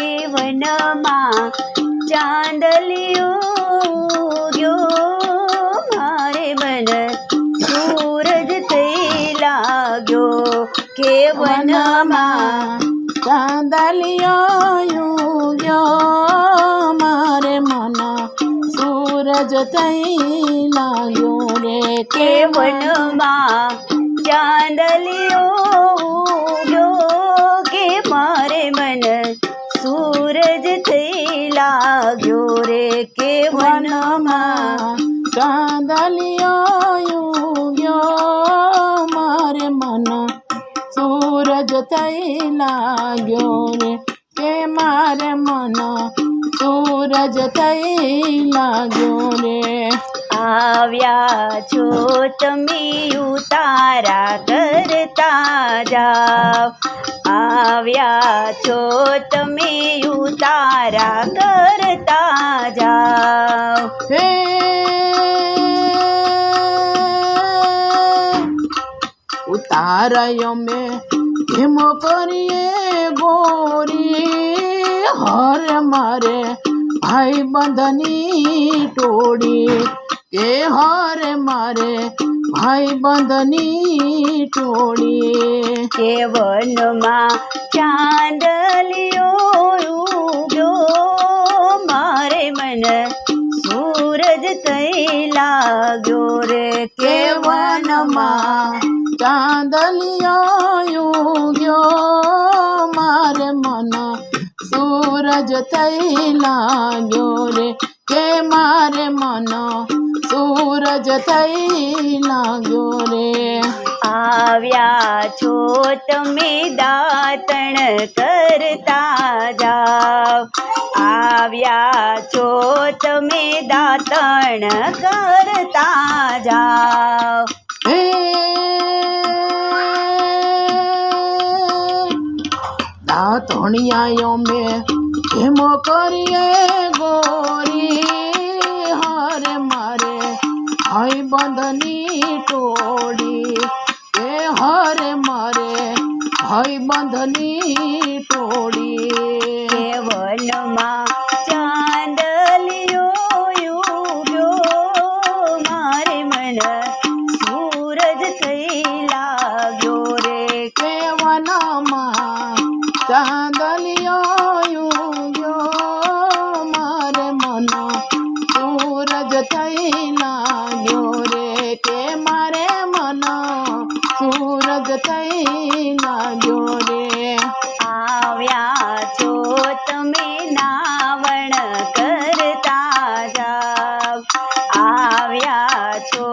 કે વનમાં ગયો મારે મન સૂરજ થઈ લાગ્યો. કે વનમાં ચાંદલિયો યુગ્યો મારે મન સૂરજ થઈ લાગ્યો રે. કે વનમાં ચાંદલિયો સૂરજ થઈ લાગ્યો રે કે મારે મન સૂરજ થઈ લાગ્યો રે આવ્યા છો તમે ઉતારા કરતા જાઓ આવ્યા છો તમે ઉતારા કરતા જાઓ હે ઉતારાયો મેં હેમો કરીએ ગોરી હર મારે ભાઈ બંધની ટોળી. કે હર મારે ભાઈ બંધની ટોળી. કે વનમાં ચાંદલિયો ઉગ્યો મારે મન સૂરજ થઈ લાગ્યો રે. કે વનમાં ચાંદલિયો યુગ્યો મારે મન સૂરજ થઈ લાગ્યો રે કે મારે મન સૂરજ થઈ લાગ્યો રે આવ્યા છો તમે દાતણ કરતા જાઓ આવ્યા છો તમે દાતણ કરતા જાઓ હે દાતણિયાયો મેં. હેમો કરીએ ગોરી? હારે મારે ભાઈ બંધની ટોળી. એ હારે મારે ભાઈ બંધની છો તમે નાવણ કરતા જાઓ આવ્યા છો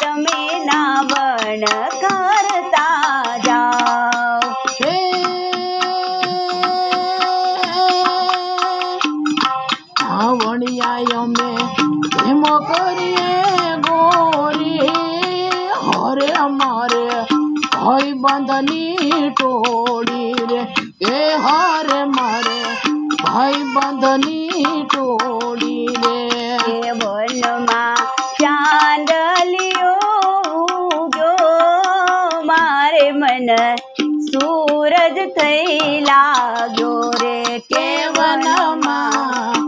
તમે નાવણ કરતા જાઓ હે આવણિયાયો મેં હેમો કરીએ ગોરી હરે અમારે ભાઈ બંધની ટોળી રે એ હરે સૂરજ થઈ લાગ્યો રે કે વનમાં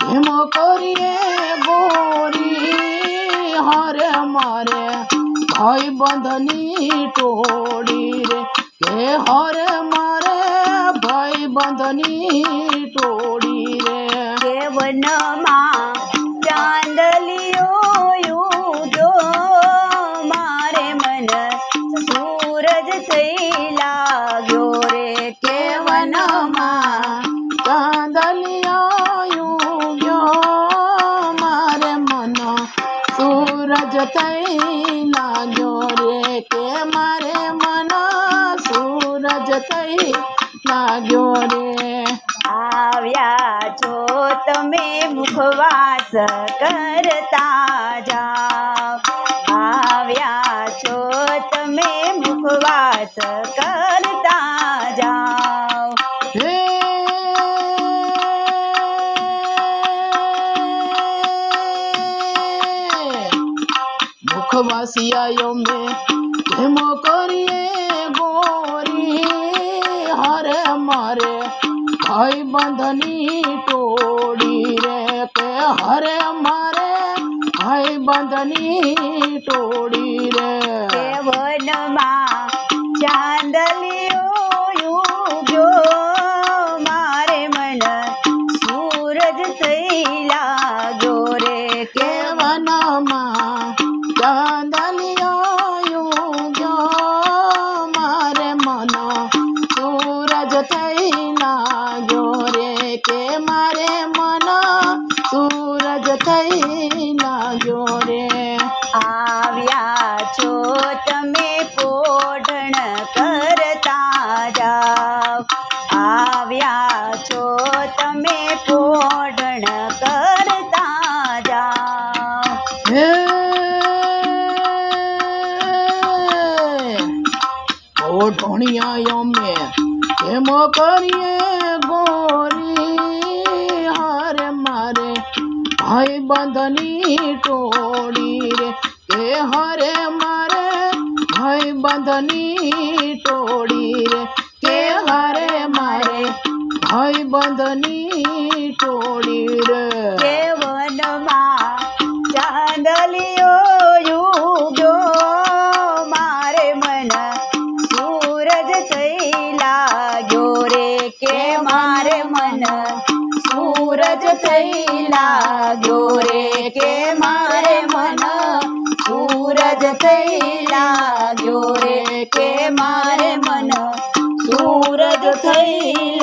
હેમો કરીએ ગોરી હરે મારે ભાઈ બંધની ટોડી રે. કે હરે મારે ભાઈ બંધની ટોડી રે. કે વનમાં લાગ્યો રે આવ્યા છો તમે મુખવાસ કરતા જાઓ આવ્યા છો તમે મુખવાસ કરતા જાઓ હે મુખવાસી આયો મેં કેમ મારે ભાઈ બંધની ટોળી રે કે હરે મારે ભાઈ બંધની ટોળી રે? વનમાં ચાંદલિયો ઓઢણિયા અમે એમ કરીએ ગોરી? હારે મારે ભાઈ બંધની ટોળી રે. કે હરે મારે ભાઈ બંધની લાગ્યો રે કે મારે મન સૂરજ થઈ લાગ્યો રે કે મારે મન સૂરજ થઈ